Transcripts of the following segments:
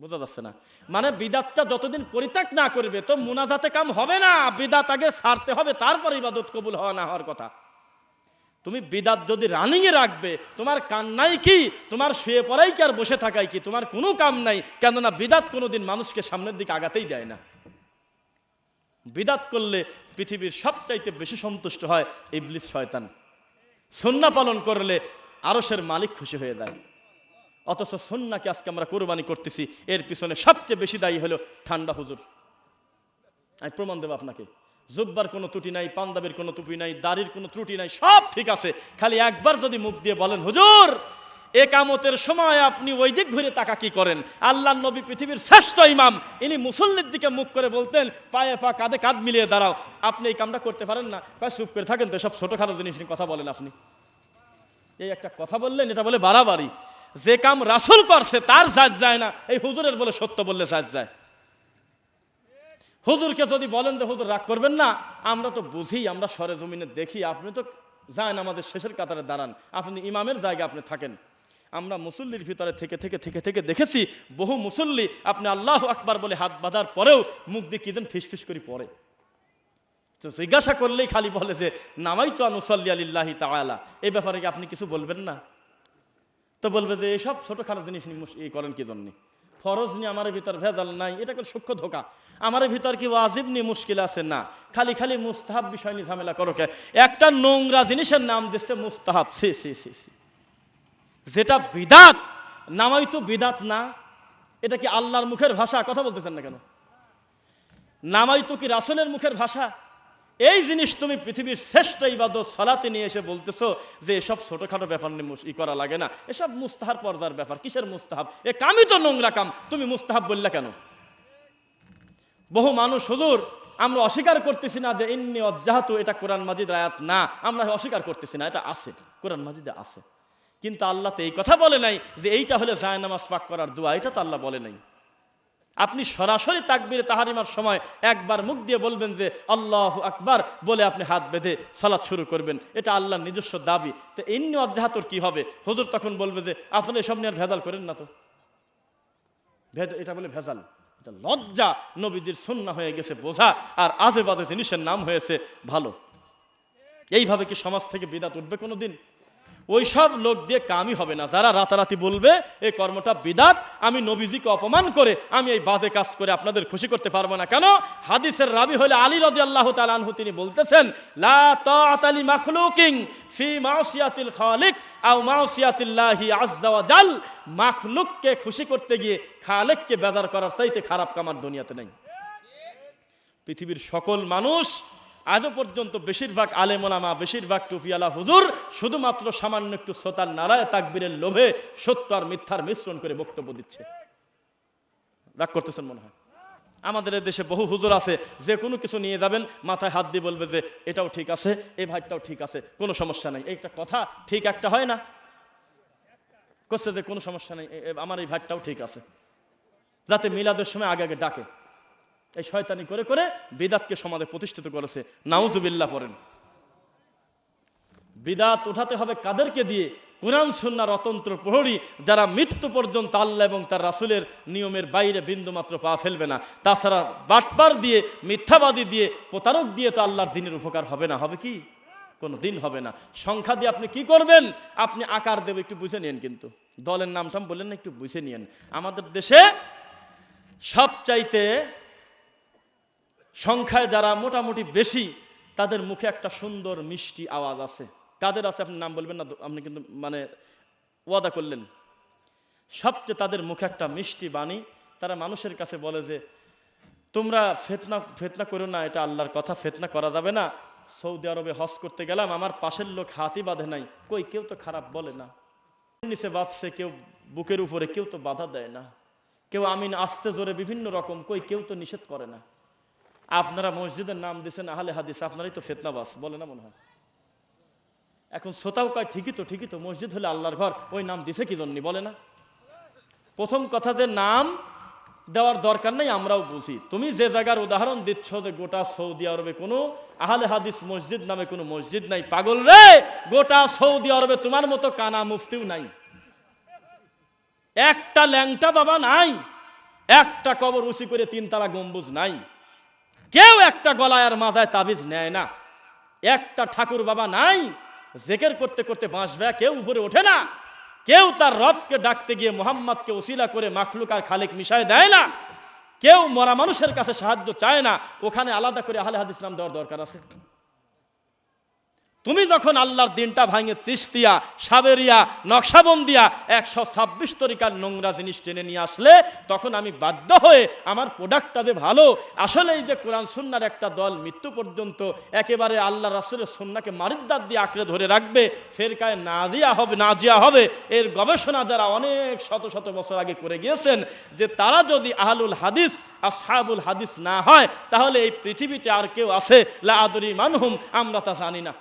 বোঝা যাচ্ছে না। মানে বিদাতটা যতদিন পরিত্যাগ না করবে, তো মুনাজাতে কাম হবে না। বিদাত আগে সারতে হবে, তারপর ইবাদত কবুল হওয়া না হওয়ার কথা। তুমি বিদাত যদি রানিংয়ে রাখবে, তোমার কান্নাই কি? তোমার শুয়ে পড়াই কি আর বসে থাকাই কি? তোমার কোনো কাম নাই। কেননা বিদাত কোনোদিন মানুষকে সামনের দিকে আগাতেই দেয় না। বিদাত করলে পৃথিবীর সবচাইতে বেশি সন্তুষ্ট হয় ইবলিস শয়তান। সন্না পালন করলে আরসের মালিক খুশি হয়ে যায়। অথচ সন্নাকে আজকে আমরা কোরবানি করতেছি, এর পিছনে সবচেয়ে বেশি দায়ী হলো ঠান্ডা হুজুর। আমি প্রমাণ দেবো আপনাকে। জুব্বার কোনো ত্রুটি নাই, পাঞ্জাবের কোনো ত্রুটি নাই, দাড়ির কোনো ত্রুটি নাই, সব ঠিক আছে। খালি একবার যদি মুখ দিয়ে বলেন, হুজুর একামতের সময় আপনি ওই দিক ঘুরে তাকা কি করেন? আল্লাহ নবী পৃথিবীর শ্রেষ্ঠ ইমাম। ইনি মুসল্লির দিকে মুখ করে বলতেন, পায়ে পা কাঁধে কাঁধ মিলিয়ে দাঁড়াও। আপনি এই কামটা করতে পারেন না। কয় চুপ করে থাকেন তো সব ছোটোখাটো জিনিস নিয়ে কথা বলেন আপনি। এই একটা কথা বললেন, এটা বলে বাড়াবাড়ি। যে কাম রাসুল করছে, তার জাজ যায় না। এই হুজুরের বলে সত্য বললে জাজ যায়। হুজুরকে যদি বলেন যে, হুজুর, রাগ করবেন না, আমরা তো বুঝি, আমরা সরে জমিনে দেখি, আপনি তো যান আমাদের শেষের কাতারে দাঁড়ান, আপনি ইমামের জায়গায় আপনি থাকেন। আমরা মুসল্লির ভিতরে থেকে থেকে থেকে থেকে দেখেছি, বহু মুসল্লি আপনি আল্লাহ আকবার বলে হাত বাঁধার পরেও মুখ দিয়ে কিদেন ফিসফিস করে পড়ে। তো জিজ্ঞাসা করলেই খালি বলে যে নামাই তো আনুসল্লি আলিল্লাহি তাআলা। এই ব্যাপারে আপনি কিছু বলবেন না? তো বলবে যে এসব ছোটোখাটো জিনিস ই করেন কি জন্যে? ফরজ নিয়ে আমার ভিতর ভেজাল নাই, এটা করে সূক্ষ্ম ধোকা। আমার ভিতর কি ওয়াজিব নিয়ে মুশকিল আছে? না। খালি খালি মুস্তাহাব বিষয় নিয়ে ঝামেলা করো কে। একটা নোংরা জিনিসের নাম দিচ্ছে মুস্তাহাব। সি সি সি সি। যেটা বিদাত, নামাই তো বিদাত না। এটা কি আল্লাহর মুখের ভাষা? কথা বলতেছেন না কেন? নামাই তো কি রাসুলের মুখের ভাষা? এই জিনিস তুমি পৃথিবীর শ্রেষ্ঠ ইবাদত, সলাতে নিয়ে এসে বলতেছো যে এসব ছোটোখাটো ব্যাপার নিয়ে ই করা লাগে না। এসব মুস্তাহার পর্দার ব্যাপার। কিসের মুস্তাহাব? এ কামই তো নোংরা কাম। তুমি মুস্তাহাব বললে কেন? বহু মানুষ, হুজুর, আমরা অস্বীকার করতেছি না যে ইন্নি অজ্জাহাতু, এটা কোরআন মাজিদ আয়াত না। আমরা অস্বীকার করতেছি না, এটা আছে। কোরআন মাজিদে আছে। কিন্তু আল্লাহ তো এই কথা বলে নাই যে এইটা হলে জায়নামাজ পাক করার দোয়া, এটা তো আল্লাহ বলে নাই। আপনি সরাসরি তাকবির তাহারিমার সময় একবার মুখ দিয়ে বলবেন যে, আল্লাহ আকবার বলে আপনি হাত বেঁধে সালাত শুরু করবেন। এটা আল্লাহর নিজস্ব দাবি। তো এমনি অধ্যাতর কি হবে? হুজুর তখন বলবে যে, আপনি এসব নিয়ে আর ভেজাল করেন না তো? এটা বলে ভেজাল। এটা লজ্জা। নবীজির সুন্না হয়ে গেছে বোঝা। আর আজে বাজে জিনিসের নাম হয়েছে ভালো। এইভাবে কি সমাজ থেকে বিদাত উঠবে কোনো দিন ওই সব লোক দিয়ে কামই হবে না। যারা রাতারাতি বলবে, এই কর্মটা বিদাত, আমি নবীজিকে অপমান করে, আমি এই বাজে কাজ করে আপনাদের খুশি করতে পারব না। কেন? হাদিসের রাবি হলে আলী রদি আল্লাহ তালানহু তিনি বলতেছেন জাল। মাখলুককে খুশি করতে গিয়ে খালেককে বেজার করার চাইতে খারাপ কামার দুনিয়াতে নেই। পৃথিবীর সকল মানুষ আজও পর্যন্ত বেশিরভাগ আলেমোলামা বেশিরভাগ টুপিয়ালা হুজুর শুধুমাত্র সামান্য একটু শ্রোতার নারায় তাকবীরের লোভে সত্য আর মিথ্যার মিশ্রণ করে বক্তব্য দিচ্ছে। রাগ করতেছেন মনে হয়? আমাদের দেশে বহু হুজুর আছে, যে কোনো কিছু নিয়ে যাবেন, মাথায় হাত দিয়ে বলবে যে, এটাও ঠিক আছে, এই ভাইটাও ঠিক আছে, কোনো সমস্যা নাই। একটা কথা, ঠিক একটা হয় না। করছে যে, কোনো সমস্যা নেই আমার এই ভাইটাও ঠিক আছে। যাতে মিলাদের সময় আগে আগে ডাকে। এই শয়তানি করে করে বিদাতকে সমাজে প্রতিষ্ঠিত করেছে। নাউজুবিল্লাহ পড়েন। বিদাত উঠাতে হবে কাদেরকে দিয়ে? কোরআন সুন্নার অতন্ত্র প্রহরী যারা মৃত্যু পর্যন্ত আল্লাহ এবং তার রাসুলের নিয়মের বাইরে বিন্দুমাত্র পা ফেলবে না। তাছাড়া বাটপার দিয়ে, মিথ্যাবাদী দিয়ে, প্রতারক দিয়ে তো আল্লাহর দিনের উপকার হবে না। হবে কি? কোনো দিন হবে না। সংখ্যা দিয়ে আপনি কি করবেন? আপনি আকার দেবে, একটু বুঝে নিন কিন্তু। দলের নামটাম বললেন না, একটু বুঝে নিন আমাদের দেশে সবচাইতে সংখ্যায় যারা মোটামুটি বেশি, তাদের মুখে একটা সুন্দর মিষ্টি আওয়াজ আছে। কাদের আছে? আপনি নাম বলবেন না, আপনি কিন্তু মানে ওয়াদা করলেন। সবচেয়ে তাদের মুখে একটা মিষ্টি বাণী, তারা মানুষের কাছে বলে যে, তোমরা ফেতনা ফেতনা করো না, এটা আল্লাহর কথা, ফেতনা করা যাবে না। সৌদি আরবে হজ করতে গেলাম, আমার পাশের লোক হাতি বাঁধে নাই। কই, কেউ তো খারাপ বলে না। নিচে বাঁচছে কেউ বুকের উপরে, কেউ তো বাধা দেয় না। কেউ আমিন আস্তে জোরে বিভিন্ন রকম, কই, কেউ তো নিষেধ করে না। আপনারা মসজিদের নাম দিয়েছেন আহলে হাদিস, আপনারাই তো ফেতনাবাস, বলে না মনে হয়? এখন শ্রোতাও কয়, ঠিকই তো ঠিকই তো, মসজিদ হলে আল্লাহর ঘর, ওই নাম দিছে কি জন্য, বলে না? প্রথম কথা যে নাম দেওয়ার দরকার নেই, আমরাও বুঝি। তুমি যে জায়গার উদাহরণ দিচ্ছ যে গোটা সৌদি আরবে কোনো আহলে হাদিস মসজিদ নামে কোনো মসজিদ নাই, পাগল রে! গোটা সৌদি আরবে তোমার মতো কানা মুফতিও নাই। একটা ল্যাংটা বাবা নাই, একটা কবর উঁচু করে তিন তারা গম্বুজ নাই। কেউ একটা গলায় আর মাজায় তাবিজ নেয় না। একটা ঠাকুর বাবা নাই, জেকের করতে করতে বাঁচবে কেউ উপরে ওঠে না। কেউ তার রবকে ডাকতে গিয়ে মোহাম্মদকে ওসিলা করে মাখলুক আর খালেক মিশায় দেয় না। কেউ মরা মানুষের কাছে সাহায্য চায় না। ওখানে আলাদা করে আহলে হাদিস দেওয়ার দরকার আছে। তুমি যখন আল্লাহর দিনটা ভাঙে তিস্তিয়া সাবেরিয়া নকশাবন্দিয়া, একশো ছাব্বিশ তরিকার নোংরা জিনিস টেনে নিয়ে আসলে, তখন আমি বাধ্য হয়ে আমার প্রোডাক্টটা যে ভালো আসলে এই যে কোরআন সুন্নার একটা দল মৃত্যু পর্যন্ত একেবারে আল্লাহ রাসুলের সুন্নাকে মারিদ্দার দিয়ে আঁকড়ে ধরে রাখবে, ফেরকায় না দিয়া হবে না জিয়া হবে। এর গবেষণা যারা অনেক শত শত বছর আগে করে গিয়েছেন, যে তারা যদি আহলুল হাদিস আর সাহাবুল হাদিস না হয়, তাহলে এই পৃথিবীতে আর কেউ আছে, লা আদরি মানহুম, আমরা তা জানি না।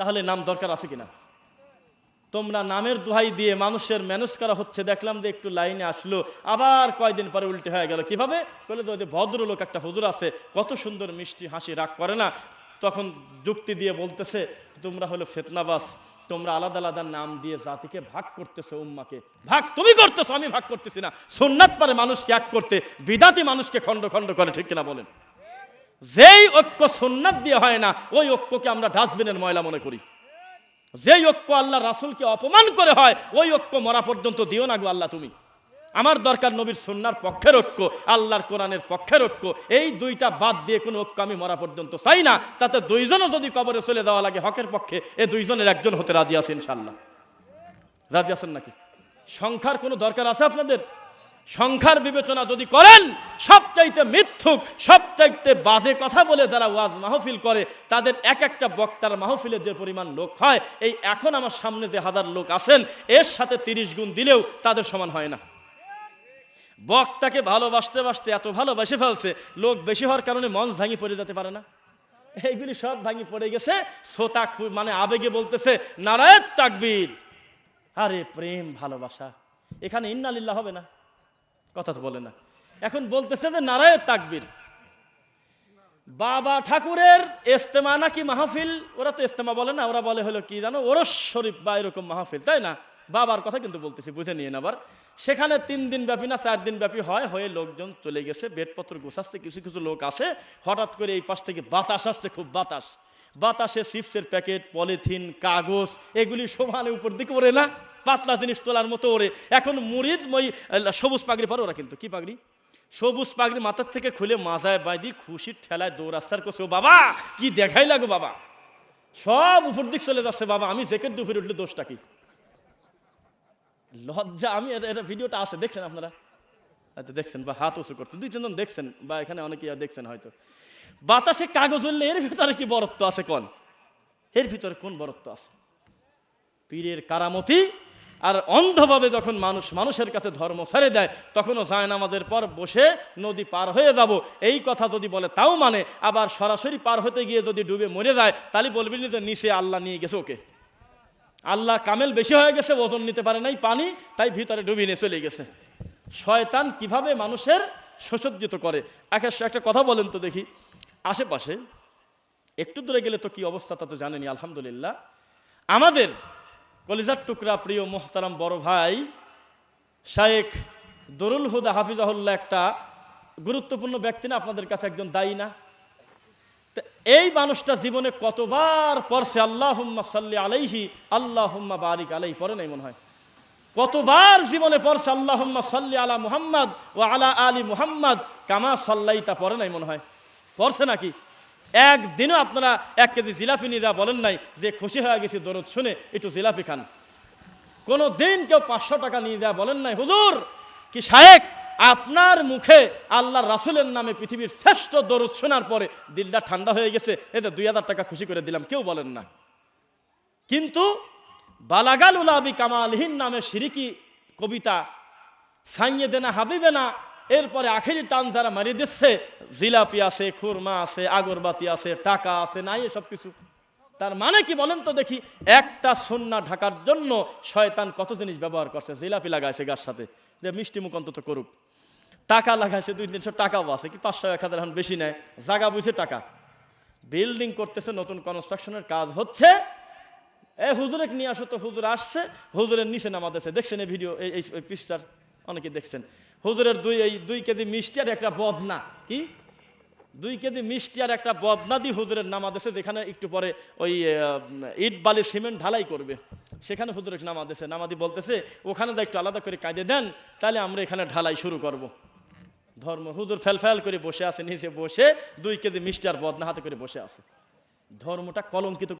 তাহলে নাম দরকার আছে কিনা? তোমরা নামের দোহাই দিয়ে মানুষের ম্যানেজ করা হচ্ছে। দেখলাম যে একটু লাইনে আসলো। আবার কয়দিন পরে উল্টে হয়ে গেল। কীভাবে? বলে তো যে ভদ্রলোক একটা হুজুর আছে, কত সুন্দর মিষ্টি হাসি, রাগ করে না? তখন যুক্তি দিয়ে বলতেছে, তোমরা হলো ফেতনাবাস। তোমরা আলাদা আলাদা নাম দিয়ে জাতিকে ভাগ করতেছো, উম্মাকে। ভাগ তুমি করতেছো, আমি ভাগ করতেছি না। সোননাথ পারে মানুষকে এক করতে, বিদাতি মানুষকে খণ্ড খণ্ড করে, ঠিক কিনা বলেন? যেই ঐক্য সুন্নাত দিয়ে হয় না, ওই ঐক্যকে আমরা ডাস্টবিনের ময়লা মনে করি। যেই ঐক্য আল্লাহ রাসুলকে অপমান করে হয়, ওই ঐক্য মরা পর্যন্ত দিও না গো আল্লাহ তুমি। আমার দরকার নবীর সুন্নার পক্ষের ঐক্য, আল্লাহর কোরআনের পক্ষের ঐক্য। এই দুইটা বাদ দিয়ে কোনো ঐক্য আমি মরা পর্যন্ত চাই না। তাতে দুইজনও যদি কবরে চলে দেওয়া লাগে হকের পক্ষে, এ দুইজনের একজন হতে রাজি আছে ইনশাল্লাহ রাজি আছেন নাকি? সংখ্যার কোনো দরকার আছে আপনাদের? সংখ্যার বিবেচনা যদি করেন, সবচাইতে মিথ্যুক, সবচাইতে বাজে কথা বলে যারা ওয়াজ মাহফিল করে, তাদের এক একটা বক্তার মাহফিলে যে পরিমাণ লোক হয়, এই এখন আমার সামনে যে হাজার লোক আছেন, এর সাথে তিরিশ গুণ দিলেও তাদের সমান হয় না। বক্তাকে ভালোবাসতে বাসতে এত ভালোবাসে ফেলছে, লোক বেশি হওয়ার কারণে মঞ্চ ভাঙি পড়ে যেতে পারে না। এইগুলি সব ভাঙি পড়ে গেছে, শ্রোতা মানে আবেগে বলতেছে, নারায়ণ তাকবীর। আরে প্রেম ভালোবাসা, এখানে ইন্নালিল্লাহ হবে না। কথা তো বলে না। এখন বলতেছে যে নারায়ণ তাকবির। বাবা ঠাকুরের ইস্তেমা নাকি মাহফিল? ওরা তো ইস্তেমা বলে না, ওরা বলে হলো কি জানো, ওরস শরীফ বা এরকম মাহফিল, তাই না? বাবার কথা কিন্তু বলতেছি, বুঝে নিয়ে আবার। সেখানে তিন দিন ব্যাপী না, চার দিন ব্যাপী হয়, হয়ে লোকজন চলে গেছে বেডপত্র গোছাচ্ছে, কিছু কিছু লোক আছে, হঠাৎ করে এই পাশ থেকে বাতাস আসছে, খুব বাতাস। বাতাসে চিপসের প্যাকেট, পলিথিন, কাগজ, এগুলি সমানে উপর দিকে ওরে না, পাতলা জিনিস তোলার মতো ওরে এখন মুরিদ মই সবুজ পাগড়ি পরে ওরা কিন্তু। কি পাগড়ি? সবুজ পাগড়ি মাথার থেকে খুলে মাজায় বাইদি খুশির ঠেলায় দৌড়াস্তার করছে বাবা, কি দেখাই লাগো বাবা? সব উপর দিক চলে যাচ্ছে, বাবা, আমি জেকেট দুপুরে উঠলে দোষটা কি? লজ্জা, আমি এটা ভিডিওটা আছে, দেখছেন আপনারা? হয়তো দেখছেন, বা হাত উঁচু করতে। দুই তিনজন দেখছেন, বা এখানে অনেকে দেখছেন হয়তো। বাতাসে কাগজ উঠলে এর ভিতরে কি বরত্ব আছে কোন? এর ভিতরে কোন বরত্ব আছে? পীরের কারামতি আর অন্ধভাবে যখন মানুষ মানুষের কাছে ধর্ম ছেড়ে দেয়, তখনও যায় নামাজের পর বসে নদী পার হয়ে যাব। এই কথা যদি বলে তাও মানে আবার সরাসরি পার হতে গিয়ে যদি ডুবে মরে যায় তাহলে বলবি যে নিচে আল্লাহ নিয়ে গেছে ওকে। আল্লাহ কামেল বেশি হয়ে গেছে, ওজন নিতে পারে নাই পানি, তাই ভিতরে ডুবিয়ে নিয়ে চলে গেছে। শয়তান কীভাবে মানুষের সুসজ্জিত করে? এক একটা কথা বলেন তো দেখি। আশেপাশে একটু দূরে গেলে তো কি অবস্থা তা তো জানেনি আলহামদুলিল্লাহ। আমাদের কলিজার টুকরা প্রিয় মোহতারাম বড় ভাই শায়েখ দরুল হুদা হাফিজাহুল্লাহ একটা গুরুত্বপূর্ণ ব্যক্তি না, আপনাদের কাছে একজন দায়ী না? এই মানুষটা জীবনে কতবার পড়ছে আল্লাহ সাল্লি আলাইহি আল্লাহ বারিক আলাই পরে নাই মনে হয়? কতবার জীবনে পড়ছে আল্লাহ সাল্লি আলা মুহাম্মদ ও আলা আলী মুহাম্মদ, কামা সাল্লাইতা পরে নাই মনে হয়? পড়ছে নাকি? একদিনও আপনারা এক কেজি জিলাপি নিয়ে যা বলেন নাই যে খুশি হয়ে গেছি, দরদ শুনে একটু জিলাপি খান। কোনো দিন কেউ পাঁচশো টাকা নিয়ে যা বলেন নাই, হুজুর! কি শায়েক? আপনার মুখে আল্লাহ রাসুলের নামে পৃথিবীর শ্রেষ্ঠ দরদ শোনার পরে দিলটা ঠান্ডা হয়ে গেছে, এতে দুই হাজার টাকা খুশি করে দিলাম, কেউ বলেন না। কিন্তু বালাগাল উলাবি কামালহীন নামে সিরিকি কবিতা সাইয়ে দেনা হাবিবে না এরপরে আখেরি টান যারা মারিয়ে দিচ্ছে, জিলাপি আছে, খুরমা আছে, আগরবাতি আছে, টাকা আছে, নাই এসব কিছু। তার মানে কি বলেন তো দেখি, একটা সন্না ঢাকার জন্য শয়তান কত জিনিস ব্যবহার করছে? জিলাপি লাগাইছে গাছ সাথে, যে মিষ্টি মুখ অন্তত করুক। টাকা লাগাইছে, দুই তিনশো টাকাও আছে, কি পাঁচশো, এক হাজার এখন বেশি নেয়, জাগা বুঝে টাকা। বিল্ডিং করতেছে, নতুন কনস্ট্রাকশনের কাজ হচ্ছে, এ হুজুরে নিয়ে আসো তো হুজুর আসছে, হুজুরের নিচে নামাতেছে। দেখছেন এই ভিডিও এই পৃষ্ঠার অনেকে দেখছেন। হুজুরের দুই, এই দুই কেজি মিষ্টি আর একটা বদনা। কি? দুই কেজি মিষ্টি আর একটা বদনা দিয়ে হুজুরের নামাজ আছে, যেখানে একটু পরে ওই ইট বালি সিমেন্ট ঢালাই করবে। সেখানে হুজুরের নামাজ আছে। নামাজি বলতেছে, ওখানে একটু আলাদা করে কাজে দেন, তাহলে আমরা এখানে ঢালাই শুরু করব। ধর্ম, হুজুর ফেল ফেল করে বসে আছে, নিচে বসে দুই কেজি মিষ্টি আর বদনা হাতে করে বসে আছে। ধর্মটা কলঙ্কিত